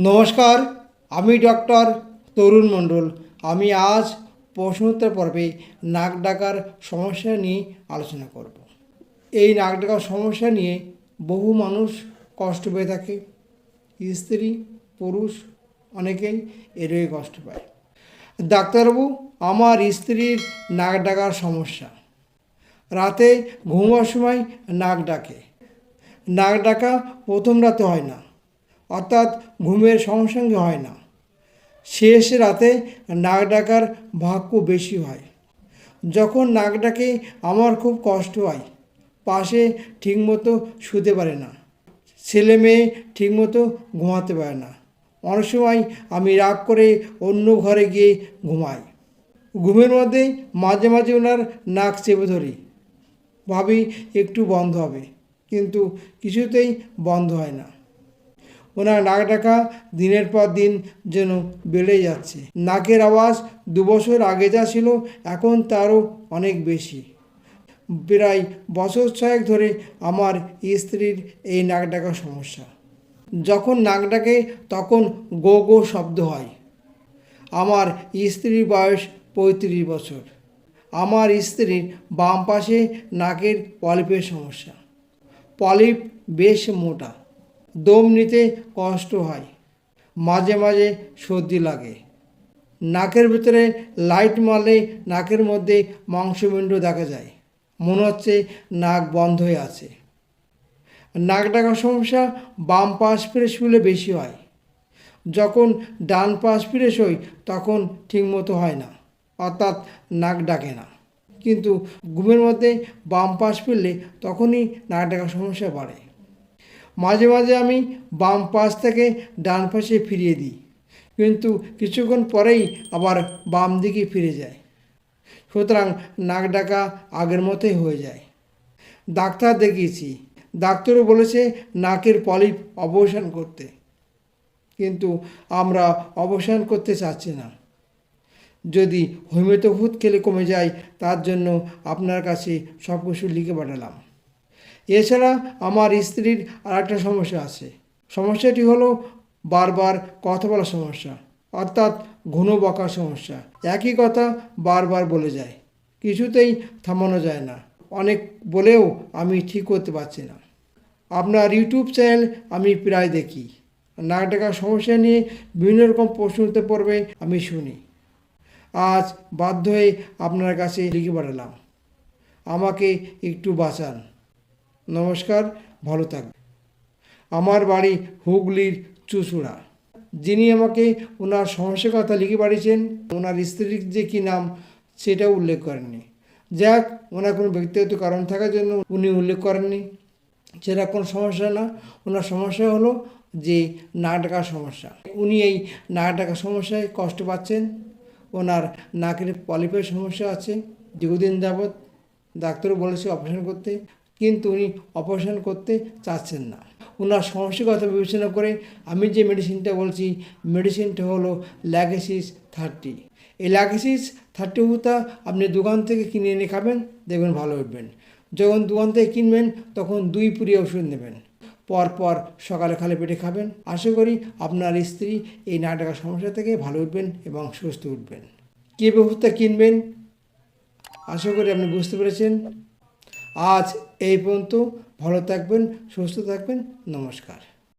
নমস্কার, আমি ডক্টর তরুণ মণ্ডল। আমি আজ প্রশ্নোত্তর পর্বে নাক ডাকার সমস্যা নিয়ে আলোচনা করব। এই নাক ডাকার সমস্যা নিয়ে বহু মানুষ কষ্ট পেয়ে থাকে। স্ত্রী, পুরুষ অনেকেই এরই কষ্ট পায়। ডাক্তারবাবু, আমার স্ত্রীর নাক ডাকার সমস্যা। রাতে ঘুমার সময় নাক ডাকে। নাক ডাকা প্রথম রাতে হয় না। অর্থাৎ ঘুমের সঙ্গে হয় না। শেষ রাতে নাক ডাকার ভাগ্য বেশি হয়। যখন নাক ডাকে, আমার খুব কষ্ট হয়। পাশে ঠিকমতো শুতে পারে না। ছেলে মেয়ে ঠিকমতো ঘুমাতে পারে না। অনেক সময় আমি রাগ করে অন্য ঘরে গিয়ে ঘুমাই। ঘুমের মধ্যে মাঝে মাঝে ওনার নাক চেপে ধরি। ভাবি একটু বন্ধ হবে, কিন্তু কিছুতেই বন্ধ হয় না। ওনার নাক ডাকা দিনের পর দিন যেন বেড়ে যাচ্ছে। নাকের আওয়াজ দু বছর আগে যা ছিল, এখন তারও অনেক বেশি। প্রায় বছর ছয়েক ধরে আমার স্ত্রীর এই নাক ডাকার সমস্যা। যখন নাক ডাকে, তখন গো গো শব্দ হয়। আমার স্ত্রীর বয়স পঁয়ত্রিশ বছর। আমার স্ত্রীর বাম পাশে নাকের পলিপের সমস্যা। পলিপ বেশ মোটা। দম নিতে কষ্ট হয়। মাঝে মাঝে সর্দি লাগে। নাকের ভিতরে লাইট মারলে নাকের মধ্যে মাংসপিণ্ড দেখা যায়। মনে হচ্ছে নাক বন্ধ হয়ে আছে। নাক ডাকার সমস্যা বাম পাশ ফিরে শুলে বেশি হয়। যখন ডান পাশ ফিরে শই তখন ঠিকমতো হয় না। অর্থাৎ নাক ডাকে না। কিন্তু ঘুমের মধ্যে বাম পাশ ফিরলে তখনই নাক ডাকার সমস্যা বাড়ে। মাঝে মাঝে আমি বাম পাশ থেকে ডান পাশে ফিরিয়ে দিই। কিন্তু কিছুক্ষণ পরেই আবার বাম দিকে ফিরে যায়। সুতরাং নাক ডাকা আগের মতোই হয়ে যায়। ডাক্তার দেখিয়েছি। ডাক্তারও বলেছে নাকের পলিপ অবসান করতে। কিন্তু আমরা অবসান করতে চাচ্ছি না। যদি হোমিওপ্যাথি খেলে কমে যায়, তার জন্য আপনার কাছে সব কিছু লিখে পাঠালাম। এছাড়া আমার স্ত্রীর আর একটা সমস্যা আছে। সমস্যাটি হলো বারবার কথা বলার সমস্যা, অর্থাৎ ঘন বকার সমস্যা। একই কথা বারবার বলে যায়, কিছুতেই থামানো যায় না। অনেক বলেও আমি ঠিক করতে পারছি না। আপনার ইউটিউব চ্যানেল আমি প্রায় দেখি। নাক ডাকার সমস্যা নিয়ে বিভিন্ন রকম প্রশ্ন উত্তর পড়বে আমি শুনি। আজ বাধ্য হয়ে আপনার কাছে লিখে পাঠালাম। আমাকে একটু বাঁচান। নমস্কার, ভালো থাকবেন আমার বাড়ি হুগলির চুচুড়া। যিনি আমাকে ওনার সমস্যার কথা লিখে পাঠিয়েছেন, ওনার স্ত্রীর যে কী নাম সেটাও উল্লেখ করেননি। যাক ওনার কোনো ব্যক্তিগত কারণ থাকার জন্য উনি উল্লেখ করেননি। সেটা কোনো সমস্যা না। ওনার সমস্যা হলো যে নাক ডাকার সমস্যা। উনি এই নাক ডাকার সমস্যায় কষ্ট পাচ্ছেন। ওনার নাকের পলিপের সমস্যা আছে। দীর্ঘদিন যাবৎ ডাক্তারও বলেছে অপারেশন করতে। কিন্তু উনি অপারেশন করতে চাচ্ছেন না। ওনার সমস্যার কথা বিবেচনা করে আমি যে মেডিসিনটা বলছি মেডিসিনটা হলো ল্যাগেসিস থার্টি এই ল্যাগেসিস থার্টি ওটা আপনি দোকান থেকে কিনে এনে খাবেন, দেখবেন ভালো উঠবেন। যখন দোকান থেকে কিনবেন, তখন দুই পুরি ওষুধ নেবেন। পরপর সকালে খালি পেটে খাবেন। আশা করি আপনার স্ত্রী এই নাটকের সমস্যা থেকে ভালো উঠবেন এবং সুস্থ উঠবেন। কী ওষুধটা কিনবেন? আশা করি আপনি বুঝতে পেরেছেন। আজ এই পর্যন্ত ভালো থাকবেন সুস্থ থাকবেন নমস্কার।